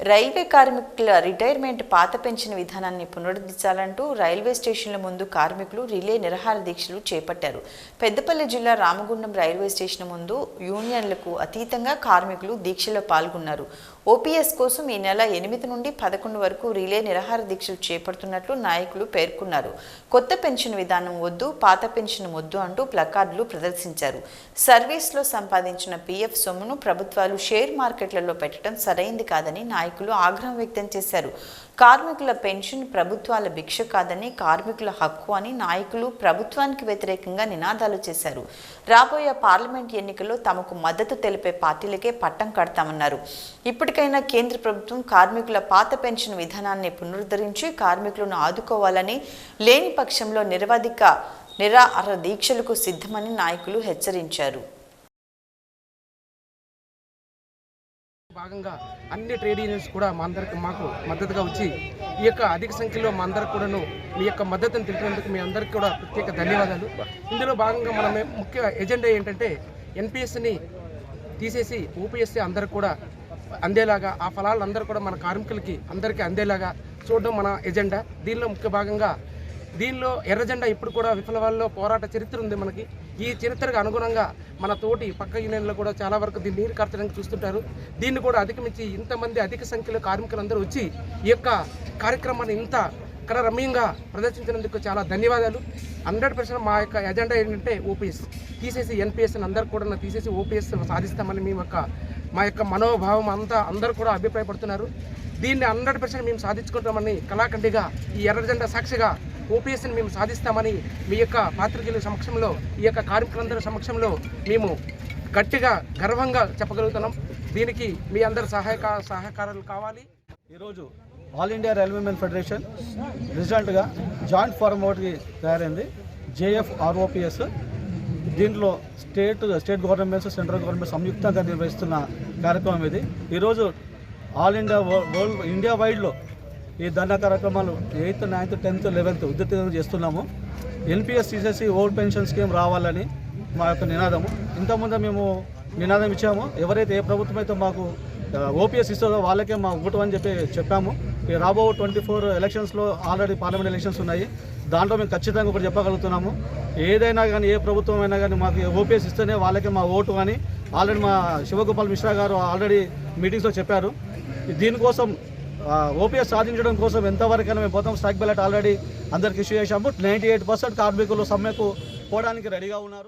Railway కార్మికుల retirement పాత pension విధానాన్ని పునరుద్ధరించాలంటూ రైల్వే స్టేషన్ల ముందు కార్మికులు రిలే నిరహార దీక్షలు చేపట్టారు. పెద్దపల్లి జిల్లా రామగుండం రైల్వే స్టేషన్ ముందు యూనియన్లకు అతీతంగా కార్మికులు దీక్షలో పాల్గొన్నారు. ఓపీఎస్ కోసం ఈ నెల ఎనిమిది నుండి పదకొండు వరకు రిలే నిరహార దీక్షలు చేపడుతున్నట్లు నాయకులు పేర్కొన్నారు. కొత్త పెన్షన్ విధానం వద్దు పాత పెన్షన్ వద్దు అంటూ ప్లకార్డులు ప్రదర్శించారు. సర్వీస్లో సంపాదించిన పీఎఫ్ సొమ్మును ప్రభుత్వాలు షేర్ మార్కెట్లలో పెట్టడం సరైంది కాదని నాయకులు ఆగ్రహం వ్యక్తం చేశారు. కార్మికుల పెన్షన్ ప్రభుత్వాల భిక్ష కాదని కార్మికుల హక్కు అని నాయకులు ప్రభుత్వానికి వ్యతిరేకంగా నినాదాలు చేశారు. రాబోయే పార్లమెంట్ ఎన్నికల్లో తమకు మద్దతు తెలిపే పార్టీలకే పట్టం కడతామన్నారు. ఇప్పటికైనా కేంద్ర ప్రభుత్వం కార్మికుల పాత పెన్షన్ విధానాన్ని పునరుద్ధరించి కార్మికులను ఆదుకోవాలని లేని పక్షంలో నిరవధిక నిరాహార దీక్షలకు సిద్ధమని నాయకులు హెచ్చరించారు. భాగంగా అన్ని ట్రేడ్ యూనియన్స్ కూడా మా అందరికి మాకు మద్దతుగా వచ్చి ఈ యొక్క అధిక సంఖ్యలో మా అందరికి కూడాను మీ యొక్క మద్దతును తెలిపినందుకు మీ అందరికీ కూడా ప్రత్యేక ధన్యవాదాలు. ఇందులో భాగంగా మన ముఖ్య ఎజెండా ఏంటంటే ఎన్పిఎస్ని తీసేసి ఓపీఎస్సీ అందరికి కూడా అందేలాగా ఆ ఫలాలు అందరూ కూడా మన కార్మికులకి అందరికీ అందేలాగా చూడడం మన ఎజెండా దీనిలో ముఖ్య భాగంగా దీనిలో ఎర్రజెండా ఇప్పుడు కూడా విఫలవాళ్ళలో పోరాట చరిత్ర ఉంది మనకి. ఈ చరిత్రకు అనుగుణంగా మన తోటి పక్క యూనియన్లో కూడా చాలా వరకు దీన్ని నీరు కార్చడానికి చూస్తుంటారు. దీన్ని కూడా అధిగమించి ఇంతమంది అధిక సంఖ్యలో కార్మికులందరూ వచ్చి ఈ యొక్క కార్యక్రమాన్ని ఇంత ఇక్కడ రమ్యంగా ప్రదర్శించినందుకు చాలా ధన్యవాదాలు. హండ్రెడ్ పర్సెంట్ మా యొక్క ఎజెండా ఏంటంటే ఓపీఎస్. తీసేసి ఎన్పిఎస్ అందరు కూడా తీసేసి ఓపీఎస్ సాధిస్తామని మేము యొక్క మా యొక్క మనోభావం అంతా అందరూ కూడా అభిప్రాయపడుతున్నారు. దీన్ని హండ్రెడ్ పర్సెంట్ మేము సాధించుకుంటామని కళాఖండిగా ఈ ఎర్రజెండా సాక్షిగా ఓపీఎస్ని మేము సాధిస్తామని మీ యొక్క పాత్రికేయుల సమక్షంలో ఈ యొక్క కార్మికులందరి సమక్షంలో మేము గట్టిగా గర్వంగా చెప్పగలుగుతున్నాం. దీనికి మీ అందరి సహాయక సహకారాలు కావాలి. ఈరోజు all India railway men federation రిజల్ట్గా joint forum ఒకటి తయారైంది. JF ROPS. దీంట్లో state state governments central government సంయుక్తంగా నిర్వహిస్తున్న కార్యక్రమం ఇది. ఈరోజు ఆల్ ఇండియా వరల్డ్ ఇండియా వైడ్లో ఈ ధర్నా కార్యక్రమాలు ఎయిత్ నైన్త్ టెన్త్ లెవెన్త్ ఉద్యోగం చేస్తున్నాము. ఎన్పిఎస్ తీసేసి ఓల్డ్ పెన్షన్ స్కీమ్ రావాలని మా యొక్క నినాదము. ఇంతకుముందు మేము నినాదం ఇచ్చాము. ఎవరైతే ఏ ప్రభుత్వం అయితే మాకు ఓపీఎస్ ఇస్తుందో వాళ్ళకే మా ఓటు అని చెప్పి చెప్పాము. ఈ రాబో ట్వంటీ ఫోర్ ఎలక్షన్స్లో ఆల్రెడీ పార్లమెంట్ ఎలక్షన్స్ ఉన్నాయి. దాంట్లో మేము ఖచ్చితంగా ఒకటి చెప్పగలుగుతున్నాము. ఏదైనా కానీ ఏ ప్రభుత్వం అయినా కానీ మాకు ఓపీఎస్ ఇస్తేనే వాళ్ళకే మా ఓటు అని ఆల్రెడీ మా శివగోపాల్ మిశ్రా గారు ఆల్రెడీ మీటింగ్స్లో చెప్పారు. దీనికోసం ఓపీఎస్ సాధించడం కోసం ఎంతవరకైనా మేము పోతాం. స్టాక్ బ్యాలెట్ ఆల్రెడీ అందరికి ఇష్యూ చేశాము. నైంటీ ఎయిట్ పర్సెంట్ కార్మికులు సమ్మెకు పోవడానికి రెడీగా ఉన్నారు.